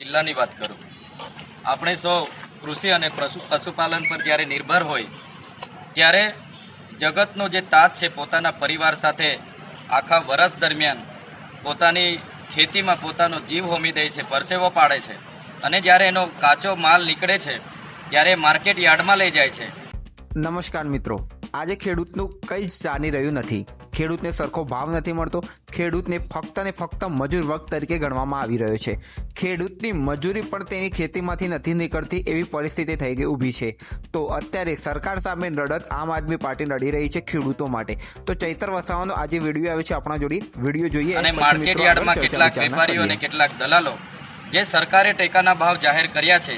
જિલ્લાની વાત કરું. આપણે સૌ કૃષિ અને પશુ પશુપાલન પર જ્યારે નિર્ભર હોય, ત્યારે જગતનો જે તાત છે પોતાના પરિવાર સાથે આખા વર્ષ દરમિયાન પોતાની ખેતીમાં પોતાનો જીવ હોમી દે છે, પરસેવો પાડે છે અને જ્યારે એનો કાચો માલ નીકળે છે, ત્યારે માર્કેટ યાર્ડમાં લઈ જાય છે. નમસ્કાર મિત્રો. આજે ખેડૂતનું કંઈ જ ચાલી રહ્યું નથી. ખેડૂતને સરખો ભાવ નથી મળતો. ખેડૂતને ફક્ત ને ફક્ત મજૂર વર્ગ તરીકે ગણવામાં આવી રહ્યો છે. ખેડૂતની મજૂરી પણ તેની ખેતીમાંથી નથી નીકળતી એવી પરિસ્થિતિ થઈ ગઈ ઊભી છે. તો અત્યારે સરકાર સામે લડત આમ આદમી પાર્ટી લડી રહી છે ખેડૂતો માટે. તો ચૈતર વસાવાનો આજે વીડિયો આવ્યો છે આપણા જોડે. વીડિયો જોઈએ અને માર્કેટ યાર્ડમાં કેટલાક વેપારીઓ અને કેટલાક દલાલો જે સરકારે ટેકાના ભાવ જાહેર કર્યા છે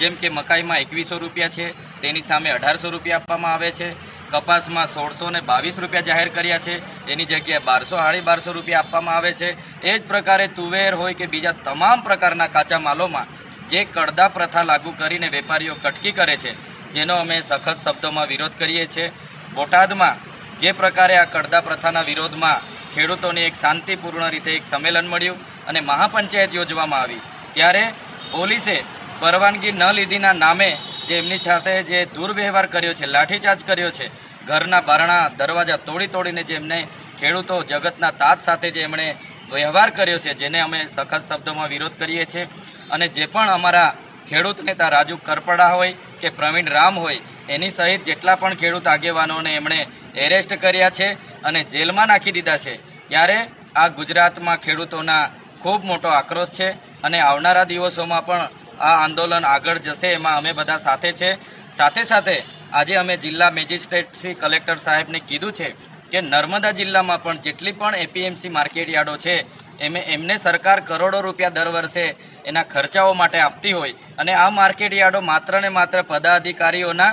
જેમ કે મકાઈમાં એકવીસો રૂપિયા છે તેની સામે અઢારસો રૂપિયા આપવામાં આવે છે કપાસમાં સોળસો ને બાવીસ રૂપિયા જાહેર કર્યા છે. એની જગ્યાએ બારસો સાડી બારસો રૂપિયા આપવામાં આવે છે. એ જ પ્રકારે તુવેર હોય કે બીજા તમામ પ્રકારના કાચા માલોમાં જે કડદા પ્રથા લાગુ કરીને વેપારીઓ કટકી કરે છે, જેનો અમે સખત શબ્દોમાં વિરોધ કરીએ છીએ. બોટાદમાં જે પ્રકારે આ કડદા પ્રથાના વિરોધમાં ખેડૂતોને એક શાંતિપૂર્ણ રીતે એક સંમેલન મળ્યું અને મહાપંચાયત યોજવામાં આવી. ત્યારે પોલીસે પરવાનગી ન લીધીના નામે જે એમની સાથે જે દુર્વ્યવહાર કર્યો છે, લાઠીચાર્જ કર્યો છે, ઘરના બારણા, દરવાજા તોડી તોડીને જે એમને ખેડૂતો જગતના તાત સાથે જે એમણે વ્યવહાર કર્યો છે, જેને અમે સખત શબ્દોમાં વિરોધ કરીએ છીએ. અને જે પણ અમારા ખેડૂત નેતા રાજુ કરપડા હોય કે પ્રવીણ રામ હોય, એની સહિત જેટલા પણ ખેડૂત આગેવાનોને એમણે એરેસ્ટ કર્યા છે અને જેલમાં નાખી દીધા છે, ત્યારે આ ગુજરાતમાં ખેડૂતોના ખૂબ મોટો આક્રોશ છે. અને આવનારા દિવસોમાં પણ આ આંદોલન આગળ જશે એમાં અમે બધા સાથે છે. સાથે સાથે આજે અમે જિલ્લા મેજિસ્ટ્રેટ શ્રી કલેક્ટર સાહેબને કીધું છે કે નર્મદા જિલ્લામાં પણ જેટલી પણ એપીએમસી માર્કેટ યાર્ડો છે એમે એમને સરકાર કરોડો રૂપિયા દર વર્ષે એના ખર્ચાઓ માટે આપતી હોય અને આ માર્કેટ યાર્ડો માત્ર ને માત્ર પદાધિકારીઓના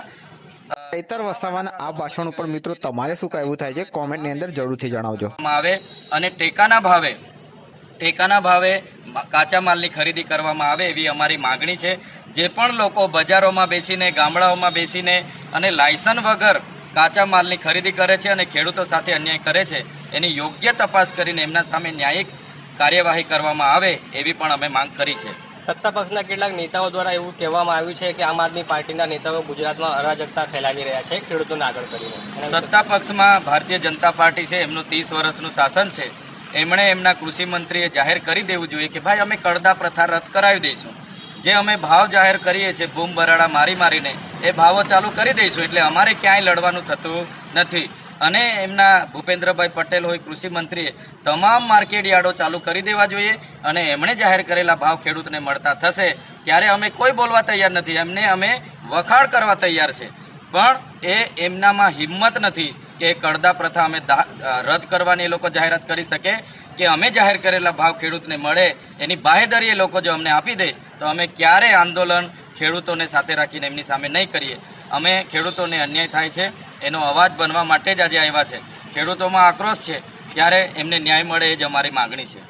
ચૈતર વસાવાના આ ભાષણ ઉપર મિત્રો તમારે શું કહેવું થાય છે? કોમેન્ટની અંદર જરૂરથી જણાવજો. આવે અને ટેકાના ભાવે ટેકાના ભાવે કાચા માલની ખરીદી કરવામાં આવે એવી અમારી માગણી છે. જે પણ લોકો બજારોમાં બેસીને ગામડાઓમાં બેસીને અને લાયસન્સ વગર કાચા માલની ખરીદી કરે છે અને ખેડૂતો સાથે અન્યાય કરે છે એની યોગ્ય તપાસ કરીને એમના સામે ન્યાયિક કાર્યવાહી કરવામાં આવે એવી પણ અમે માંગ કરી છે. સત્તા પક્ષના કેટલાક નેતાઓ દ્વારા એવું કહેવામાં આવ્યું છે કે આમ આદમી પાર્ટીના નેતાઓ ગુજરાતમાં અરાજકતા ફેલાવી રહ્યા છે ખેડૂતોને આગળ કરીને. સત્તા પક્ષમાં ભારતીય જનતા પાર્ટી છે એમનું ત્રીસ વર્ષનું શાસન છે. એમણે એમના કૃષિ મંત્રીએ જાહેર કરી દેવું જોઈએ કે ભાઈ અમે કડદા પ્રથા રદ કરાવી દઈશું. જે અમે ભાવ જાહેર કરીએ છીએ, બૂમ બરાડા મારી મારીને, એ ભાવો ચાલુ કરી દઈશું એટલે અમારે ક્યાંય લડવાનું થતું નથી. અને એમના ભૂપેન્દ્રભાઈ પટેલ હોય, કૃષિ મંત્રીએ, તમામ માર્કેટ યાર્ડો ચાલુ કરી દેવા જોઈએ અને એમણે જાહેર કરેલા ભાવ ખેડૂતને મળતા થશે, ત્યારે અમે કોઈ બોલવા તૈયાર નથી. એમને અમે વખાણ કરવા તૈયાર છે. પણ એ એમનામાં હિંમત નથી. કે કડદા પ્રથા અમે રદ કરવાની એ લોકો જાહેરાત કરી શકે કે અમે જાહેર કરેલા ભાવ ખેડૂતને મળે, એની બાહેદરી એ લોકો જો અમને આપી દે, તો અમે ક્યારે આંદોલન ખેડૂતોને સાથે રાખીને એમની સામે નહીં કરીએ. અમે ખેડૂતોને અન્યાય થાય છે, એનો અવાજ બનવા માટે જ આજે આવ્યા છે. ખેડૂતોમાં આક્રોશ છે, ત્યારે એમને ન્યાય મળે એ જ અમારી માગણી છે.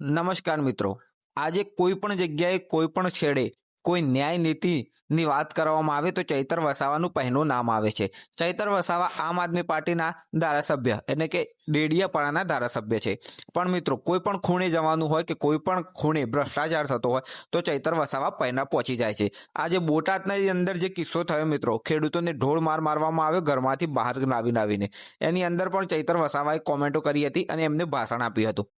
નમસ્કાર મિત્રો. આજે કોઈ પણ જગ્યાએ કોઈ પણ છેડે કોઈ ન્યાય નીતિની વાત કરવામાં આવે તો ચૈતર વસાવાનું પહેલું નામ આવે છે. ચૈતર વસાવા આમ આદમી પાર્ટીના ધારાસભ્ય એટલે કે ડેડિયાપાડાના ધારાસભ્ય છે. પણ મિત્રો, કોઈ પણ ખૂણે જવાનું હોય કે કોઈ પણ ખૂણે ભ્રષ્ટાચાર થતો હોય તો ચૈતર વસાવા પહેલા પહોંચી જાય છે. આજે બોટાદના અંદર જે કિસ્સો થયો મિત્રો, ખેડૂતોને ઢોળ માર મારવામાં આવ્યો ઘરમાંથી બહાર લાવી લાવીને એની અંદર પણ ચૈતર વસાવાએ કોમેન્ટો કરી હતી અને એમને ભાષણ આપ્યું હતું.